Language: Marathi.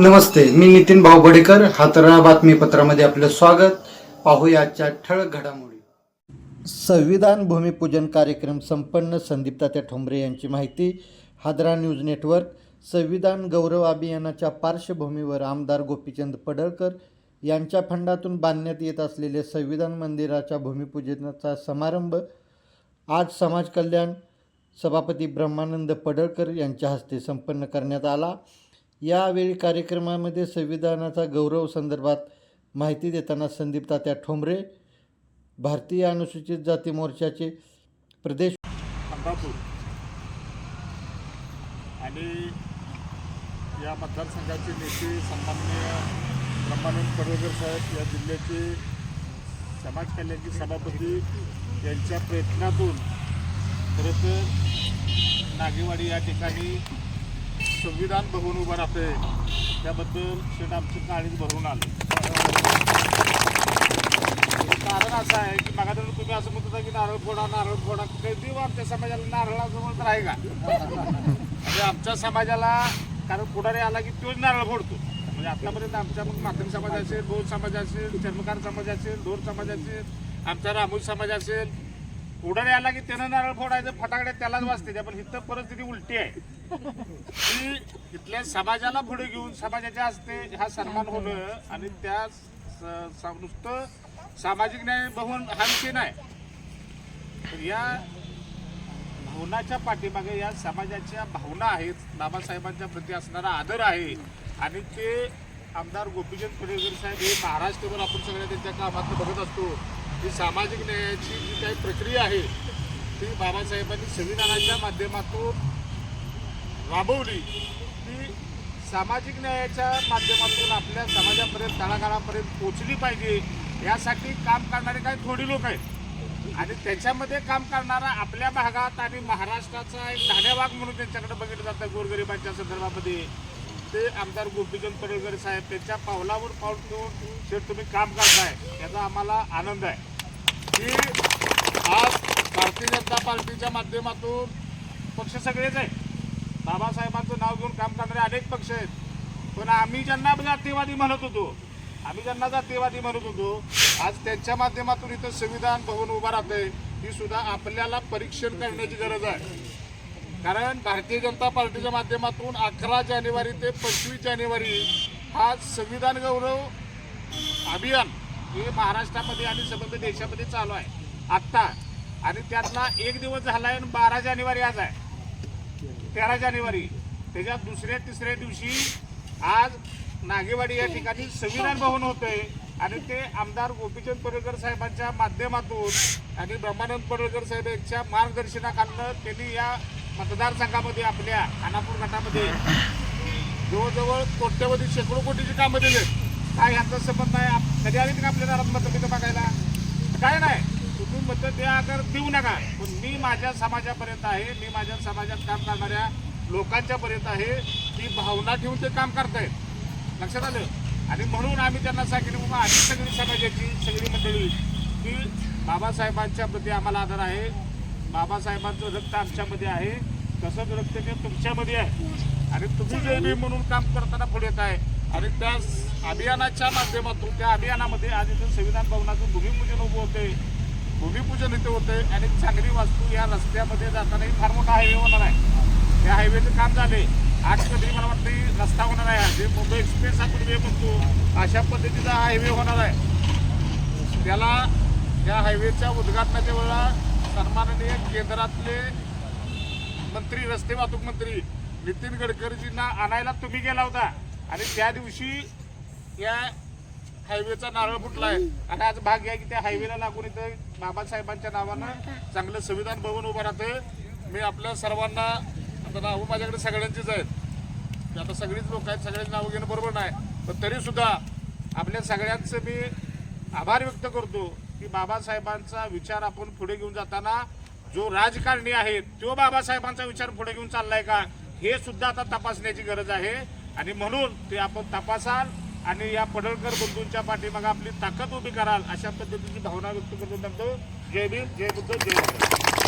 नमस्ते मी नितीन भाऊ बडेकर हातरा बातमीपत्रामध्ये आपलं स्वागत. पाहूया आजच्या ठळक घडामोडी. संविधान भूमिपूजन कार्यक्रम संपन्न संदीप तात्या ठोंबरे यांची माहिती. हादरा न्यूज नेटवर्क संविधान गौरव अभियानाच्या पार्श्वभूमीवर आमदार गोपीचंद पडळकर यांच्या फंडातून बांधण्यात येत असलेले संविधान मंदिराच्या भूमिपूजनाचा समारंभ आज समाज कल्याण सभापती ब्रह्मानंद पडळकर यांच्या हस्ते संपन्न करण्यात आला. यावेळी कार्यक्रमामध्ये संविधानाचा गौरव संदर्भात माहिती देताना संदीप तात्या ठोंबरे भारतीय अनुसूचित जाती मोर्चाचे प्रदेश अंबापूर आणि या मतदारसंघाचे नेते सन्माननीय ब्रह्मानंद पडवकर साहेब या जिल्ह्याचे समाज कल्याणचे सभापती यांच्या प्रयत्नातून खरं तर नागेवाडी या ठिकाणी संविधान बघून उभं राहते त्याबद्दल शेट आमचं काळीच भरून आलं. कारण असं आहे की मागा तुम्ही असं म्हणत होता की नारळ फोडा नारळ फोडा. कधी आमच्या समाजाला नारळाचं तर आहे का? म्हणजे आमच्या समाजाला कारण पुढारी आला की तोच नारळ फोडतो. म्हणजे आतापर्यंत आमच्या मग माथन समाज असेल बौद्ध समाज असेल चर्मकार समाज असेल ढोर समाज असेल आमचा रामूज समाज असेल. पुढारी आला की त्यानं नारळ फोडायचं फटाकडे त्यालाच वाचते पण इथं परिस्थिती उलटी आहे. की इथल्या समाजाला पुढे घेऊन समाजाच्या असते हा सन्मान होणं आणि त्या नुसतं सामाजिक न्याय भवन हा विषय नाही? तर या भावनाच्या पाठीमागे या समाजाच्या भावना आहेत बाबासाहेबांच्या प्रती असणारा आदर आहे आणि ते आमदार गोपीचंद पडळकर साहेब हे महाराष्ट्रभर आपण सगळ्या त्यांच्या कामात बघत असतो. ही सामाजिक न्यायाची जी काही प्रक्रिया आहे ती बाबासाहेबांनी संविधानाच्या माध्यमातून राबवली. ती सामाजिक न्यायाच्या माध्यमातून आपल्या समाजापर्यंत तळागाळापर्यंत पोचली पाहिजे. यासाठी काम करणारे काही थोडी लोक आहेत. आणि त्याच्यामध्ये काम करणारा आपल्या भागात आणि महाराष्ट्राचा एक धान्यवाग म्हणून त्यांच्याकडे बघितलं जातं गोरगरिबांच्या संदर्भामध्ये. ते आमदार गोपीचंद पडळकर साहेब त्यांच्या पावलावर पाऊल ठेवून शेठ तुम्ही काम करताय. याचा आम्हाला आनंद आहे. की आज भारतीय जनता पार्टीच्या माध्यमातून पक्ष सगळेच आहे बाबासाहेबांचं नाव घेऊन काम करणारे अनेक पक्ष आहेत. पण आम्ही ज्यांना जातीवादी म्हणत होतो आम्ही ज्यांना जातीवादी म्हणत होतो आज त्यांच्या माध्यमातून इथं संविधान भवन उभं राहतंय ही सुद्धा आपल्याला परीक्षण करण्याची गरज आहे. कारण भारतीय जनता पार्टीच्या माध्यमातून अकरा जानेवारी ते पंचवीस जानेवारी हा संविधान गौरव अभियान हे महाराष्ट्रामध्ये आणि संबंध देशामध्ये चालू आहे. आत्ता आणि त्यातला एक दिवस झाला आहे आणि बारा जानेवारी आज आहे. तेरा जानेवारी. त्याच्यात दुसऱ्या तिसऱ्या दिवशी आज नागेवाडी या ठिकाणी संविधान भवन होतंय. आणि ते आमदार गोपीचंद पडळकर साहेबांच्या माध्यमातून आणि ब्रह्मानंद पडळकर साहेब यांच्या मार्गदर्शनाखालनं त्यांनी या मतदारसंघामध्ये आपल्या खानापूर गटामध्ये जवळजवळ कोट्यवधी शेकडो कोटीची कामं दिली काय ह्याचा संबंध नाही आप- कधी आली का आपल्या दारात मतं बघायला? तर देऊ नका. पण मी माझ्या समाजापर्यंत आहे. मी माझ्या समाजात काम करणाऱ्या लोकांच्या पर्यंत आहे. ती भावना ठेवून ते काम करतायत. लक्षात आलं? आणि म्हणून आम्ही त्यांना सांगितलं बाबा आम्ही सगळी समाजाची सगळी मंडळी की बाबासाहेबांच्या प्रती आम्हाला आदर आहे. बाबासाहेबांचं रक्त आमच्यामध्ये आहे. तसंच रक्त ते तुमच्यामध्ये आहे. आणि तुम्ही जे म्हणून काम करताना पुढे येत आहे आणि त्या अभियानाच्या माध्यमातून त्या अभियानामध्ये आज इथं संविधान भवनाचं भूमिपूजन उभं होते भूमिपूजन इथे होते आणि चांगली वास्तू या रस्त्यामध्ये जातानाही फार मोठा हायवे होणार आहे. त्या हायवेचं काम झाले. आज कधी मला वाटतं रस्ता होणार आहे जे मुंबई एक्सप्रेस आपण वे म्हणतो अशा पद्धतीचा हायवे होणार आहे. त्याला या हायवेच्या उद्घाटनाच्या वेळेला सन्माननीय केंद्रातले मंत्री रस्ते वाहतूक मंत्री नितीन गडकरीजींना आणायला तुम्ही गेला होता. आणि त्या दिवशी या हायवेचा नारळ फुटलाय. आणि आज भाग आहे की त्या हायवेला लागून इथं बाबासाहेबांच्या नावानं चांगलं संविधान भवन उभं राहतं मी आपल्या सर्वांना आता नावं माझ्याकडे सगळ्यांचीच आहेत. आता सगळीच लोक आहेत सगळ्यांची नावं घेणं बरोबर नाही. पण तरी सुद्धा आपल्या सगळ्यांचं मी आभार व्यक्त करतो की बाबासाहेबांचा विचार आपण पुढे घेऊन जाताना जो राजकारणी आहे तो बाबासाहेबांचा विचार पुढे घेऊन चाललाय का? हे सुद्धा आता तपासण्याची गरज आहे. आणि म्हणून ते आपण तपासाल. आणि या पडळकर बंधूंच्या पाठीमागे आपली ताकद उभी कराल अशा पद्धतीची भावना व्यक्त करतो त्यांचं जय भीम जय बुद्ध. जय